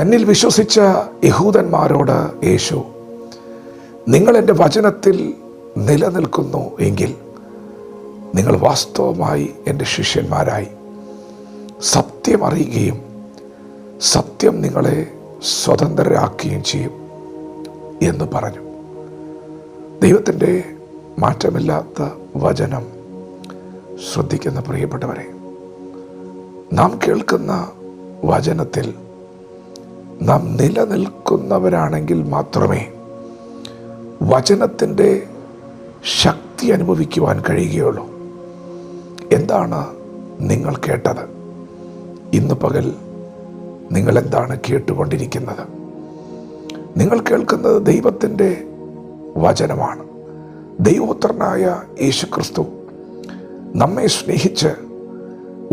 തന്നിൽ വിശ്വസിച്ച യഹൂദന്മാരോട് യേശു നിങ്ങൾ എന്റെ വചനത്തിൽ നിലനിൽക്കുന്നു എങ്കിൽ നിങ്ങൾ വാസ്തവമായി എന്റെ ശിഷ്യന്മാരായി. സത്യം അറിയുകയും സത്യം നിങ്ങളെ സ്വതന്ത്രരാക്കുകയും ചെയ്യും എന്ന് പറഞ്ഞു. ദൈവത്തിന്റെ മാറ്റമില്ലാത്ത വചനം. ശ്രദ്ധിക്കുന്ന പ്രിയപ്പെട്ടവരെ നാം കേൾക്കുന്ന വചനത്തിൽ നാം നിലനിൽക്കുന്നവരാണെങ്കിൽ മാത്രമേ വചനത്തിന്റെ ശക്തി അനുഭവിക്കുവാൻ കഴിയുകയുള്ളൂ. എന്താണ് നിങ്ങൾ കേട്ടത്? ഇന്ന് പകൽ നിങ്ങൾ എന്താണ് കേട്ടുകൊണ്ടിരിക്കുന്നത്? നിങ്ങൾ കേൾക്കുന്നത് ദൈവത്തിന്റെ വചനമാണ്. ദൈവോത്രനായ യേശുക്രിസ്തു നമ്മെ സ്നേഹിച്ച്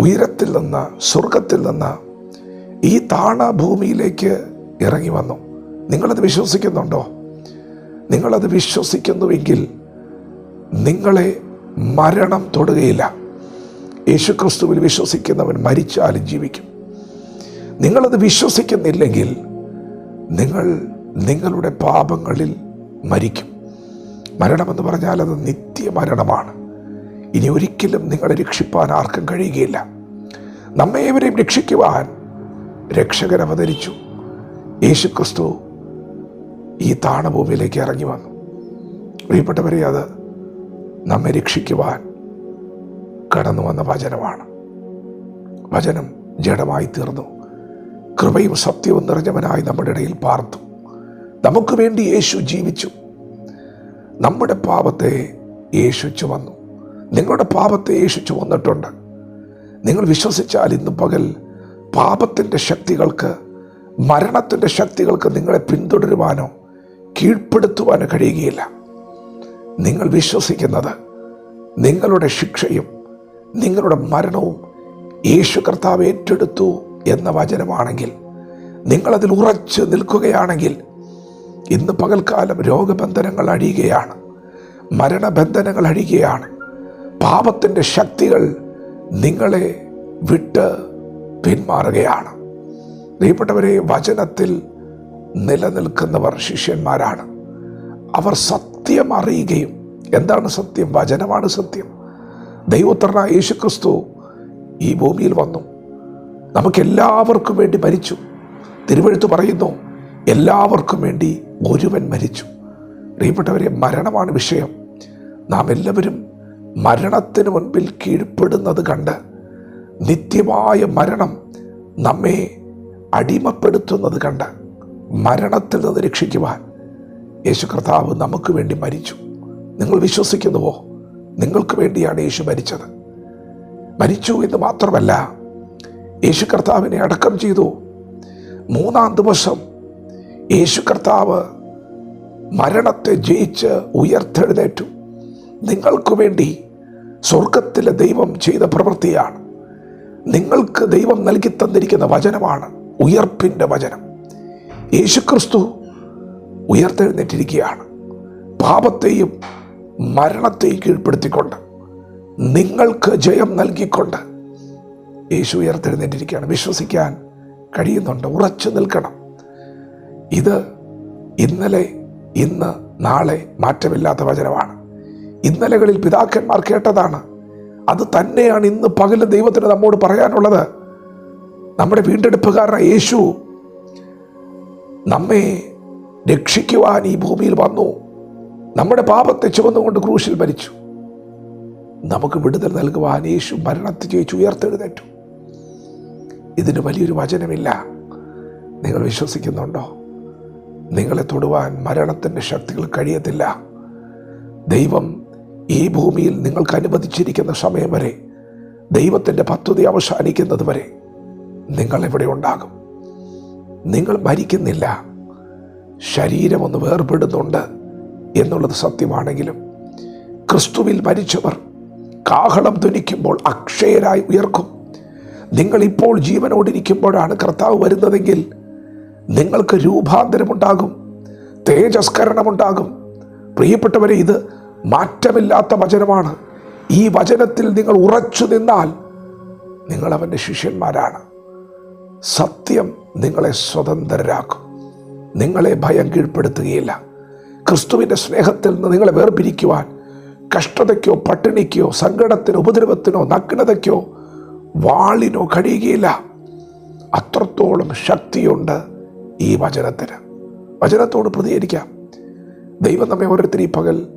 ഉയരത്തിൽ നിന്ന് സ്വർഗത്തിൽ നിന്ന് ഈ താണ ഭൂമിയിലേക്ക് ഇറങ്ങി വന്നു. നിങ്ങളത് വിശ്വസിക്കുന്നുണ്ടോ? നിങ്ങളത് വിശ്വസിക്കുന്നുവെങ്കിൽ നിങ്ങളെ മരണം തൊടുകയില്ല. യേശുക്രിസ്തുവിൽ വിശ്വസിക്കുന്നവൻ മരിച്ചാലും ജീവിക്കും. നിങ്ങളത് വിശ്വസിക്കുന്നില്ലെങ്കിൽ നിങ്ങൾ നിങ്ങളുടെ പാപങ്ങളിൽ മരിക്കും. മരണമെന്ന് പറഞ്ഞാൽ അത് നിത്യമരണമാണ്. ഇനി ഒരിക്കലും നിങ്ങളെ രക്ഷിപ്പാൻ ആർക്കും കഴിയുകയില്ല. നമ്മേവരെയും രക്ഷിക്കുവാൻ രക്ഷകൻ അവതരിച്ചു. യേശുക്രിസ്തു ഈ താണഭൂമിയിലേക്ക് ഇറങ്ങി വന്നു. പ്രിയപ്പെട്ടവരെ അത് നമ്മെ രക്ഷിക്കുവാൻ കടന്നു വന്ന വചനമാണ്. വചനം ജഡമായി തീർന്നു. കൃപയും സത്യവും നിറഞ്ഞവനായി നമ്മുടെ ഇടയിൽ പാർത്തു. നമുക്ക് വേണ്ടി യേശു ജീവിച്ചു. നമ്മുടെ പാപത്തെ യേശു ചുമന്നു. നിങ്ങളുടെ പാപത്തെ യേശു ചുമന്നിട്ടുണ്ട്. നിങ്ങൾ വിശ്വസിച്ചാൽ ഇന്ന് പകൽ പാപത്തിന്റെ ശക്തികൾക്ക് മരണത്തിന്റെ ശക്തികൾക്ക് നിങ്ങളെ പിന്തുടരുവാനോ കീഴ്പ്പെടുത്തുവാനോ കഴിയുകയില്ല. നിങ്ങൾ വിശ്വസിക്കുന്നത് നിങ്ങളുടെ ശിക്ഷയും നിങ്ങളുടെ മരണവും യേശു കർത്താവ് ഏറ്റെടുത്തു എന്ന വചനമാണെങ്കിൽ നിങ്ങളതിൽ ഉറച്ച് നിൽക്കുകയാണെങ്കിൽ ഇന്ന് പകൽക്കാലം രോഗബന്ധനങ്ങൾ അഴിയുകയാണ് മരണബന്ധനങ്ങൾ അഴിയുകയാണ്. പാപത്തിന്റെ ശക്തികൾ നിങ്ങളെ വിട്ട് പിന്മാറുകയാണ്. പ്രിയപ്പെട്ടവരെ വചനത്തിൽ നിലനിൽക്കുന്നവർ ശിഷ്യന്മാരാണ്. അവർ സത്യം അറിയുകയും എന്താണ് സത്യം? വചനമാണ് സത്യം. ദൈവോത്തരനായ യേശുക്രിസ്തു ഈ ഭൂമിയിൽ വന്നു. നമുക്കെല്ലാവർക്കും വേണ്ടി മരിച്ചു. തിരുവഴുത്ത് പറയുന്നു എല്ലാവർക്കും വേണ്ടി ഒരുവൻ മരിച്ചു. പ്രിയപ്പെട്ടവരെ മരണമാണ് വിഷയം. നാം എല്ലാവരും മരണത്തിന് മുൻപിൽ കീഴ്പ്പെടുന്നത് കണ്ട് നിത്യമായ മരണം നമ്മെ അടിമപ്പെടുത്തുന്നത് കണ്ട് മരണത്തിൽ നിന്ന് രക്ഷിക്കുവാൻ യേശു കർത്താവ് നമുക്ക് വേണ്ടി മരിച്ചു. നിങ്ങൾ വിശ്വസിക്കുന്നുവോ? നിങ്ങൾക്ക് വേണ്ടിയാണ് യേശു മരിച്ചത്. മരിച്ചു എന്ന് മാത്രമല്ല യേശു കർത്താവിനെ അടക്കം ചെയ്തു. മൂന്നാം ദിവസം യേശു കർത്താവ് മരണത്തെ ജയിച്ച് ഉയർത്തെഴുന്നേറ്റു. നിങ്ങൾക്ക് വേണ്ടി സ്വർഗത്തിലെ ദൈവം ചെയ്ത പ്രവൃത്തിയാണ്. നിങ്ങൾക്ക് ദൈവം നൽകി തന്നിരിക്കുന്ന വചനമാണ് ഉയർപ്പിന്റെ വചനം. യേശുക്രിസ്തു ഉയർത്തെഴുന്നേറ്റിരിക്കുകയാണ്. പാപത്തെയും മരണത്തെയും കീഴ്പ്പെടുത്തിക്കൊണ്ട് നിങ്ങൾക്ക് ജയം നൽകിക്കൊണ്ട് യേശു ഉയർത്തെഴുന്നേറ്റിരിക്കുകയാണ്. വിശ്വസിക്കാൻ കഴിയുന്നുണ്ട്. ഉറച്ചു നിൽക്കണം. ഇത് ഇന്നലെ ഇന്ന് നാളെ മാറ്റമില്ലാത്ത വചനമാണ്. ഇന്നലകളിൽ പിതാക്കന്മാർ കേട്ടതാണ് അത് തന്നെയാണ് ഇന്ന് പകൽ ദൈവത്തിന് നമ്മോട് പറയാനുള്ളത്. നമ്മുടെ വീണ്ടെടുപ്പുകാരനായ യേശു നമ്മെ രക്ഷിക്കുവാൻ ഈ ഭൂമിയിൽ വന്നു. നമ്മുടെ പാപത്തെ ചുമന്നുകൊണ്ട് ക്രൂശിൽ മരിച്ചു. നമുക്ക് വിടുതൽ നൽകുവാൻ യേശു മരണത്തെ ജയിച്ചു ഉയർത്തെഴുന്നേറ്റു. ഇതിന് വലിയൊരു വചനമില്ല. നിങ്ങൾ വിശ്വസിക്കുന്നുണ്ടോ? നിങ്ങളെ തൊടുവാൻ മരണത്തിന്റെ ശക്തികൾ കഴിയത്തില്ല. ദൈവം ഈ ഭൂമിയിൽ നിങ്ങൾക്ക് അനുവദിച്ചിരിക്കുന്ന സമയം വരെ ദൈവത്തിന്റെ പദ്ധതി അവസാനിക്കുന്നത് വരെ നിങ്ങൾ എവിടെ ഉണ്ടാകും. നിങ്ങൾ മരിക്കുന്നില്ല. ശരീരം ഒന്ന് വേർപെടുന്നുണ്ട് എന്നുള്ളത് സത്യമാണെങ്കിലും ക്രിസ്തുവിൽ മരിച്ചവർ കാഹളം ധനിക്കുമ്പോൾ അക്ഷയരായി ഉയർക്കും. നിങ്ങളിപ്പോൾ ജീവനോടിരിക്കുമ്പോഴാണ് കർത്താവ് വരുന്നതെങ്കിൽ നിങ്ങൾക്ക് രൂപാന്തരമുണ്ടാകും തേജസ്കരണമുണ്ടാകും. പ്രിയപ്പെട്ടവരെ ഇത് മാറ്റമില്ലാത്ത വചനമാണ്. ഈ വചനത്തിൽ നിങ്ങൾ ഉറച്ചു നിന്നാൽ നിങ്ങൾ അവന്റെ ശിഷ്യന്മാരാണ്. സത്യം നിങ്ങളെ സ്വതന്ത്രരാക്കും. നിങ്ങളെ ഭയം കീഴ്പ്പെടുത്തുകയില്ല. ക്രിസ്തുവിന്റെ സ്നേഹത്തിൽ നിന്ന് നിങ്ങളെ വേർപിരിക്കുവാൻ കഷ്ടതയ്ക്കോ പട്ടിണിക്കോ സങ്കടത്തിനോ ഉപദ്രവത്തിനോ നഗ്നതയ്ക്കോ വാളിനോ കഴിയുകയില്ല. അത്രത്തോളം ശക്തിയുണ്ട് ഈ വചനത്തിന്. വചനത്തോട് പ്രതികരിക്കാം. ദൈവം നമ്മെ ഓരോരുത്തരും ഈ പകൽ